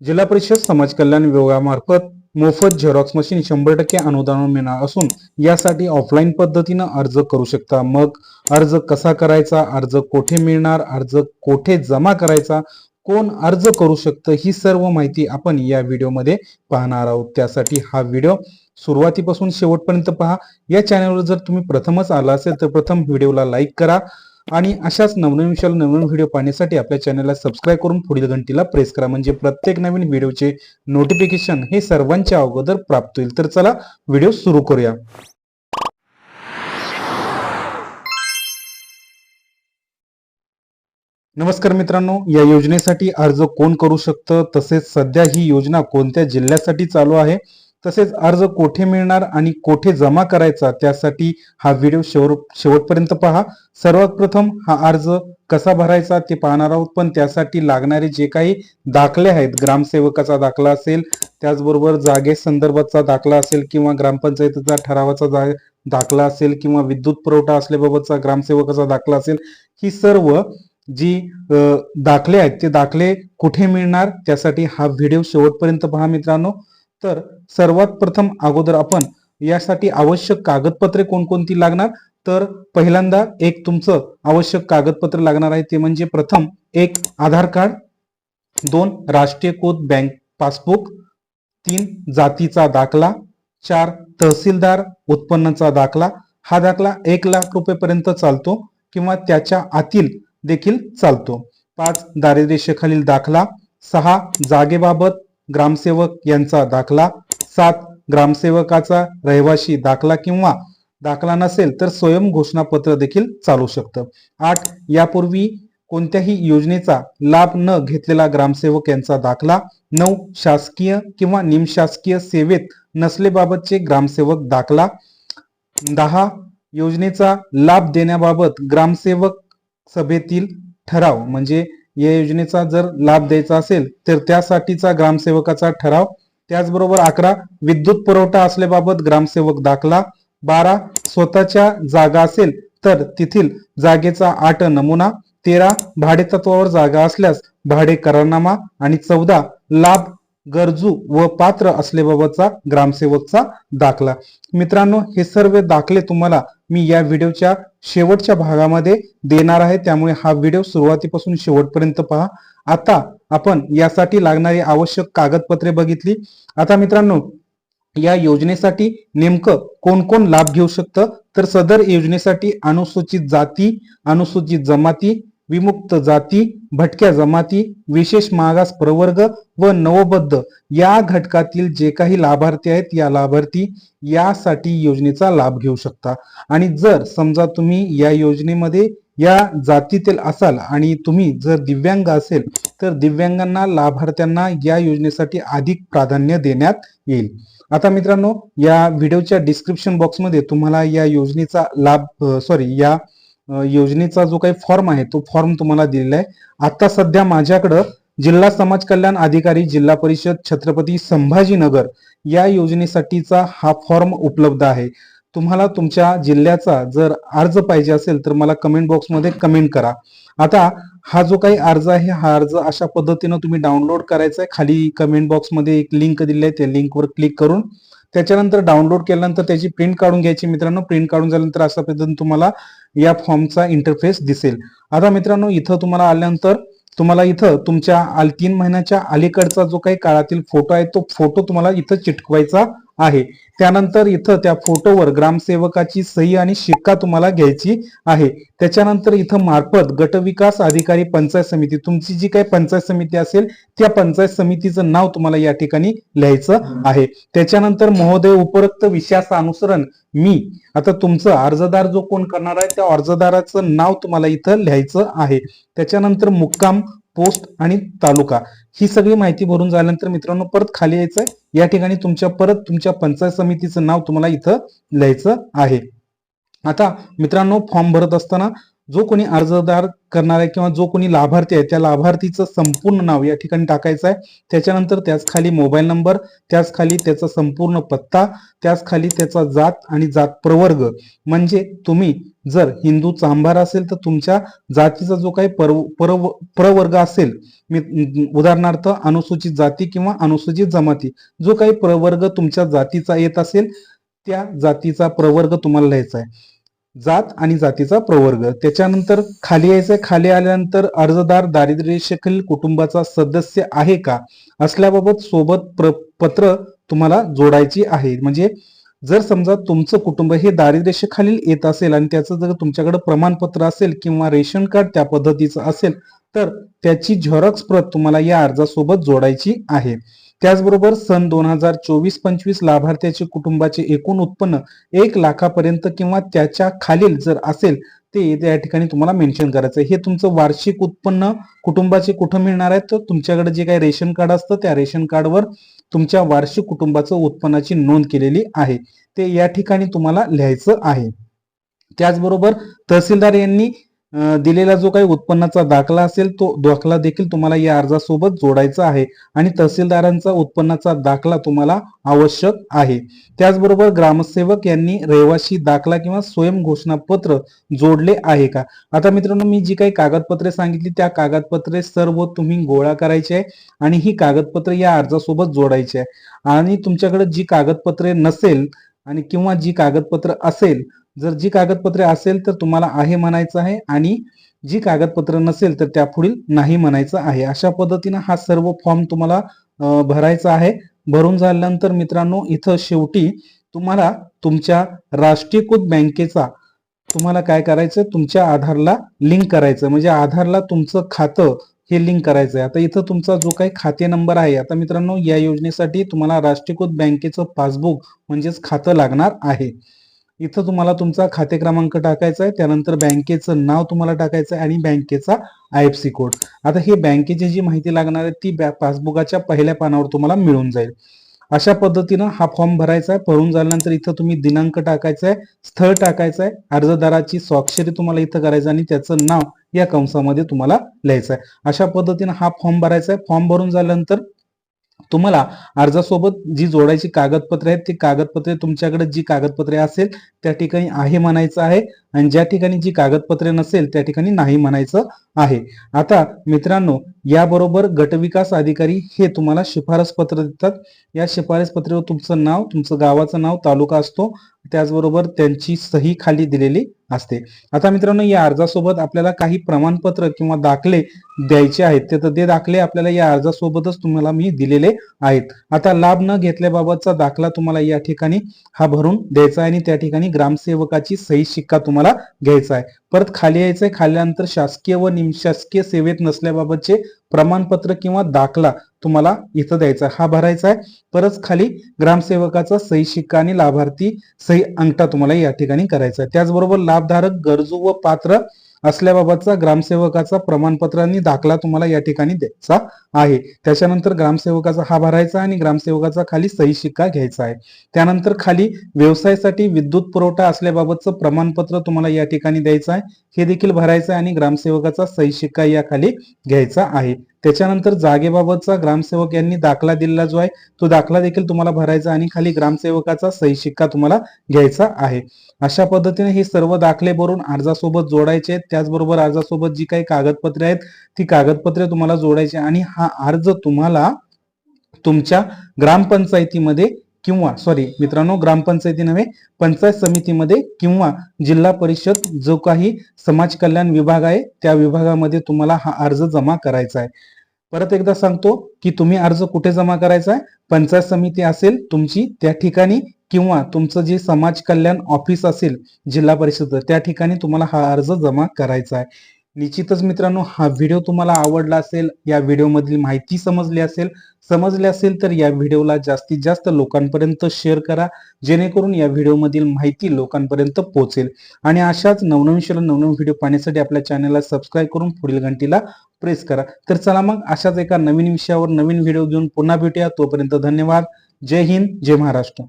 जिल्हा परिषद समाज कल्याण विभागामार्फत मोफत झेरॉक्स मशीन शंभर टक्के अनुदान मिळणार असून यासाठी ऑफलाईन पद्धतीनं अर्ज करू शकता. मग अर्ज कसा करायचा? अर्ज कोठे मिळणार? अर्ज कोठे जमा करायचा? कोण अर्ज करू शकतं? ही सर्व माहिती आपण या व्हिडिओमध्ये पाहणार आहोत. त्यासाठी हा व्हिडिओ सुरुवातीपासून शेवटपर्यंत पहा. या चॅनलवर जर तुम्ही प्रथमच आला असेल तर प्रथम व्हिडिओला लाईक करा. आणि अशाच नवनवीन विषयाला नवनवीन व्हिडिओ पाहण्यासाठी आपल्या चॅनलला सबस्क्राईब करून पुढील घंटीला प्रेस करा. म्हणजे प्रत्येक नवीन व्हिडिओचे नोटिफिकेशन हे सर्वांच्या अगोदर प्राप्त होईल. तर चला व्हिडिओ सुरू करूया. नमस्कार मित्रांनो या योजनेसाठी अर्ज कोण करू शकतं? तसेच सध्या ही योजना कोणत्या जिल्ह्यासाठी चालू आहे? तसेच अर्ज कोठे मिळणार आणि कोठे जमा करायचा त्यासाठी हा व्हिडिओ शेवटपर्यंत पहा. सर्वात प्रथम हा अर्ज कसा भरायचा ते पाहणार आहोत. पण त्यासाठी लागणारे जे काही दाखले आहेत ग्रामसेवकाचा दाखला असेल त्याचबरोबर जागे संदर्भाचा दाखला असेल किंवा ग्रामपंचायतीचा ठरावाचा जा दाखला असेल किंवा विद्युत पुरवठा असल्याबाबतचा ग्रामसेवकाचा दाखला असेल ही सर्व जी दाखले आहेत ते दाखले कुठे मिळणार त्यासाठी हा व्हिडिओ शेवटपर्यंत पहा मित्रांनो. तर सर्वात प्रथम अगोदर आपण यासाठी आवश्यक कागदपत्रे कोणकोणती लागणार? तर पहिल्यांदा एक तुमचं आवश्यक कागदपत्र लागणार आहे ते म्हणजे प्रथम एक आधार कार्ड दोन राष्ट्रीयकृत बँक पासबुक तीन जातीचा दाखला चार तहसीलदार उत्पन्नाचा दाखला. हा दाखला एक लाख रुपयेपर्यंत चालतो किंवा त्याच्या आतील देखील चालतो. पाच दारिद्र्यरेषेखालील दाखला सहा जागेबाबत ग्रामसेवक यांचा दाखला सात ग्रामसेवकाचा रहिवाशी दाखला किंवा दाखला नसेल तर स्वयं घोषणापत्र देखील चालू शकतं. आठ यापूर्वी कोणत्याही योजनेचा लाभ न घेतलेला ग्रामसेवक यांचा दाखला. नऊ शासकीय किंवा निमशासकीय सेवेत नसलेबाबतचे ग्रामसेवक दाखला. दहा योजनेचा लाभ देण्याबाबत ग्रामसेवक सभेतील ठराव. म्हणजे या योजनेचा जर लाभ द्यायचा असेल तर त्यासाठीचा ग्रामसेवकाचा ठराव त्याचबरोबर अकरा विद्युत पुरवठा असल्याबाबत ग्रामसेवक दाखला. बारा स्वतःच्या जागा असेल तर तेथील जागेचा आठ नमुना. तेरा भाडेतत्वावर जागा असल्यास भाडे करारनामा. आणि चौदा लाभ गरजू व पात्र असल्याबाबतचा ग्रामसेवकचा दाखला. मित्रांनो हे सर्व दाखले तुम्हाला मी या व्हिडिओच्या शेवटच्या भागामध्ये देणार आहे. त्यामुळे हा व्हिडिओ सुरुवातीपासून शेवटपर्यंत पहा. आता आपण यासाठी लागणारी आवश्यक कागदपत्रे बघितली. आता मित्रांनो या योजनेसाठी नेमकं कोण कोण लाभ घेऊ शकतं? तर सदर योजनेसाठी अनुसूचित जाती अनुसूचित जमाती विमुक्त जाती भटक्या जमाती विशेष मागास प्रवर्ग व नवबद्ध. या घटकातील जे काही लाभार्थी आहेत या लाभार्थी यासाठी योजनेचा लाभ घेऊ शकता. आणि जर समजा तुम्ही या योजनेमध्ये या जातीतील असाल आणि तुम्ही जर दिव्यांग असेल तर दिव्यांगांना लाभार्थ्यांना या योजनेसाठी अधिक प्राधान्य देण्यात येईल. आता मित्रांनो या व्हिडिओच्या डिस्क्रिप्शन बॉक्समध्ये तुम्हाला या योजनेचा लाभ सॉरी या योजनेचा जो काही फॉर्म आहे तो फॉर्म तुम्हाला दिलेला आहे. आता सध्या माझ्याकडं जिल्हा समाज कल्याण अधिकारी जिल्हा परिषद छत्रपती संभाजीनगर या योजनेसाठीचा हा फॉर्म उपलब्ध आहे. तुम्हाला तुमच्या जिल्ह्याचा जर अर्ज पाहिजे असेल तर मला कमेंट बॉक्समध्ये कमेंट करा. आता हा जो काही अर्ज आहे हा अर्ज अशा पद्धतीनं तुम्ही डाउनलोड करायचा आहे. खाली कमेंट बॉक्समध्ये एक लिंक दिली आहे त्या लिंकवर क्लिक करून त्याच्यानंतर डाउनलोड केल्यानंतर त्याची प्रिंट काढून घ्यायची मित्रांनो. प्रिंट काढून झाल्यानंतर अशा पद्धतीने तुम्हाला या फॉर्मचा इंटरफेस दिसेल. आता मित्रांनो इथं तुम्हाला आल्यानंतर तुम्हाला इथं तुमच्या आल तीन महिन्याच्या अलीकडचा जो काही काळातील फोटो आहे तो फोटो तुम्हाला इथं चिटकवायचा आहे. त्यानंतर इथं त्या फोटोवर ग्रामसेवकाची सही आणि शिक्का तुम्हाला घ्यायची आहे. त्याच्यानंतर इथं मार्फत गटविकास अधिकारी पंचायत समिती तुमची जी काही पंचायत समिती असेल त्या पंचायत समितीचं नाव तुम्हाला या ठिकाणी लिहायचं आहे. त्याच्यानंतर महोदय उपरोक्त विषयाचं अनुसरण मी आता तुमचं अर्जदार जो कोण करणार आहे त्या अर्जदाराचं नाव तुम्हाला इथं लिहायचं आहे. त्याच्यानंतर मुक्काम पोस्ट आणि तालुका ही सगळी माहिती भरून झाल्यानंतर मित्रांनो परत खाली यायचं आहे या ठिकाणी तुमच्या परत तुमच्या पंचायत समितीचं नाव तुम्हाला इथं लिहायचं आहे. आता मित्रांनो फॉर्म भरत असताना जो कोणी अर्जदार करणार आहे किंवा जो कोणी लाभार्थी आहे त्या लाभार्थीचं संपूर्ण नाव या ठिकाणी टाकायचं आहे. त्याच्यानंतर त्याच खाली मोबाईल नंबर त्याच खाली त्याचा संपूर्ण पत्ता त्याच खाली त्याचा जात आणि जात प्रवर्ग. म्हणजे तुम्ही जर हिंदू चांभार असेल तर तुमच्या जातीचा जो काही परव परव प्रवर्ग असेल मी उदाहरणार्थ अनुसूचित जाती किंवा अनुसूचित जमाती जो काही प्रवर्ग तुमच्या जातीचा येत असेल त्या जातीचा प्रवर्ग तुम्हाला लिहायचा आहे. जात आणि जातीचा प्रवर्ग. त्याच्यानंतर खाली यायचं खाली आल्यानंतर अर्जदार दारिद्र्य कुटुंबाचा सदस्य आहे का? असल्याबाबत सोबत प्र पत्र तुम्हाला जोडायची आहे. म्हणजे जर समजा तुमचं कुटुंब हे दारिद्र्य येत असेल आणि त्याचं जर तुमच्याकडे प्रमाणपत्र असेल किंवा रेशन कार्ड त्या पद्धतीचं असेल तर त्याची झेरॉक्स प्रत तुम्हाला या अर्जासोबत जोडायची आहे. त्याचबरोबर सन दोन हजार चोवीस पंचवीस लाभार्थ्याचे कुटुंबाचे एकूण उत्पन्न एक लाखापर्यंत किंवा त्याच्या खालील जर असेल ते या ठिकाणी तुम्हाला मेन्शन करायचं हे तुमचं वार्षिक उत्पन्न कुटुंबाचे कुठं मिळणार आहे? तर तुमच्याकडे जे काही रेशन कार्ड असतं त्या रेशन कार्डवर तुमच्या वार्षिक कुटुंबाचं उत्पन्नाची नोंद केलेली आहे. ते या ठिकाणी तुम्हाला लिहायचं आहे. त्याचबरोबर तहसीलदार यांनी दिलेला जो काही उत्पन्नाचा दाखला असेल तो दाखला देखील तुम्हाला या अर्जासोबत जोडायचा आहे आणि तहसीलदारांचा उत्पन्नाचा दाखला तुम्हाला आवश्यक आहे. त्याचबरोबर ग्रामसेवक यांनी रहिवाशी दाखला किंवा स्वयं घोषणापत्र जोडले आहे का? आता मित्रांनो मी जी काही कागदपत्रे सांगितली त्या कागदपत्रे सर्व तुम्ही गोळा करायचे आहे आणि ही कागदपत्रे या अर्जासोबत जोडायची आहे. आणि तुमच्याकडे जी कागदपत्रे नसेल आणि किंवा जी कागदपत्र असेल जर जी कागदपत्रे असेल तर तुम्हाला आहे म्हणायचं आहे आणि जी कागदपत्र नसेल तर त्या पुढील नाही म्हणायचं आहे. अशा पद्धतीनं हा सर्व फॉर्म तुम्हाला भरायचा आहे. भरून झाल्यानंतर मित्रांनो इथं शेवटी तुम्हाला तुमच्या राष्ट्रीयकृत बँकेचा तुम्हाला काय करायचं तुमच्या आधारला लिंक करायचं म्हणजे आधारला तुमचं खातं हे लिंक करायचं आहे आता इथं तुमचा जो काही खाते नंबर आहे आता मित्रांनो या योजनेसाठी तुम्हाला राष्ट्रीयकृत बँकेचं पासबुक म्हणजेच खातं लागणार आहे. इथं तुम्हाला तुमचा खाते क्रमांक टाकायचा आहे. त्यानंतर बँकेचं नाव तुम्हाला टाकायचं आहे आणि बँकेचा आय एफ सी कोड. आता हे बँकेची जी माहिती लागणार आहे ती पासबुकाच्या पहिल्या पानावर तुम्हाला मिळून जाईल. अशा पद्धतीनं हा फॉर्म भरायचा आहे. भरून झाल्यानंतर इथं तुम्ही दिनांक टाकायचा आहे स्थळ टाकायचं आहे अर्जदाराची स्वाक्षरी तुम्हाला इथं करायचं आणि त्याचं नाव या कंसामध्ये तुम्हाला लिहायचं आहे. अशा पद्धतीनं हा फॉर्म भरायचा आहे. फॉर्म भरून झाल्यानंतर तुम्हाला अर्जासोबत जी जोडायची कागदपत्रे आहेत ती कागदपत्रे तुमच्याकडे जी कागदपत्रे असेल त्या ठिकाणी आहे म्हणायचं आहे. आणि ज्या ठिकाणी जी कागदपत्रे नसेल त्या ठिकाणी नाही म्हणायचं आहे. आता मित्रांनो याबरोबर गटविकास अधिकारी हे तुम्हाला शिफारस पत्र देतात. या शिफारस पत्रावर तुमचं नाव तुमचं गावाचं नाव तालुका असतो. त्याचबरोबर त्यांची सही खाली दिलेली असते. आता मित्रांनो या अर्जासोबत आपल्याला काही प्रमाणपत्र किंवा दाखले द्यायचे आहेत. ते तर ते दाखले आपल्याला या अर्जासोबतच तुम्हाला मी दिलेले आहेत. आता लाभ न घेतल्याबाबतचा दाखला तुम्हाला या ठिकाणी हा भरून द्यायचा आहे आणि त्या ठिकाणी ग्रामसेवकाची सही शिक्का तुम्हाला घ्यायचा आहे. परत खाली यायचंय. खाल्यानंतर शासकीय व निमशासकीय सेवेत नसल्याबाबतचे प्रमाणपत्र किंवा दाखला तुम्हाला इथं द्यायचा हा भरायचा आहे. परत खाली ग्रामसेवकाचा सही शिक्का आणि लाभार्थी सही अंगठा तुम्हाला या ठिकाणी करायचा आहे. त्याचबरोबर लाभधारक गरजू व पात्र असल्याबाबतचा ग्रामसेवकाचा प्रमाणपत्रांनी दाखला तुम्हाला या ठिकाणी द्यायचा आहे. त्याच्यानंतर ग्रामसेवकाचा हा भरायचा आणि ग्रामसेवकाचा खाली सही शिक्का घ्यायचा आहे. त्यानंतर खाली व्यवसायासाठी विद्युत पुरवठा असल्याबाबतचं प्रमाणपत्र तुम्हाला या ठिकाणी द्यायचं आहे. हे देखील भरायचं आहे आणि ग्रामसेवकाचा सही शिक्का या खाली घ्यायचा आहे. त्याच्यानंतर जागेबाबतचा ग्रामसेवक यांनी दाखला दिलेला जो आहे तो दाखला देखील तुम्हाला भरायचा आणि खाली ग्रामसेवकाचा सही शिक्का तुम्हाला घ्यायचा आहे. अशा पद्धतीने हे सर्व दाखले भरून अर्जासोबत जोडायचे आहेत. त्याचबरोबर अर्जासोबत जी काही कागदपत्रे आहेत ती कागदपत्रे तुम्हाला जोडायची आणि हा अर्ज तुम्हाला तुमच्या ग्रामपंचायतीमध्ये किंवा सॉरी मित्रांनो ग्रामपंचायती नव्हे पंचायत समितीमध्ये किंवा जिल्हा परिषद जो काही समाज कल्याण विभाग आहे त्या विभागामध्ये तुम्हाला हा अर्ज जमा करायचा आहे. परत एकदा सांगतो की तुम्ही अर्ज कुठे जमा करायचा आहे? पंचायत समिती असेल तुमची त्या ठिकाणी किंवा तुमचं जे समाज कल्याण ऑफिस असेल जिल्हा परिषद त्या ठिकाणी तुम्हाला हा अर्ज जमा करायचा आहे. निश्चितच मित्रांनो हा व्हिडिओ तुम्हाला आवडला असेल या व्हिडिओमधील माहिती समजली असेल समजले असेल तर या व्हिडिओला जास्तीत जास्त लोकांपर्यंत शेअर करा जेणेकरून या व्हिडिओमधील माहिती लोकांपर्यंत पोहोचेल. आणि अशाच नवनवीन नवनवीन व्हिडिओ पाहण्यासाठी आपल्या चॅनलला सबस्क्राईब करून पुढील घंटीला प्रेस करा. तर चला मग अशाच एका नवीन विषयावर नवीन व्हिडिओ घेऊन पुन्हा भेटूया. तोपर्यंत धन्यवाद. जय हिंद जय महाराष्ट्र.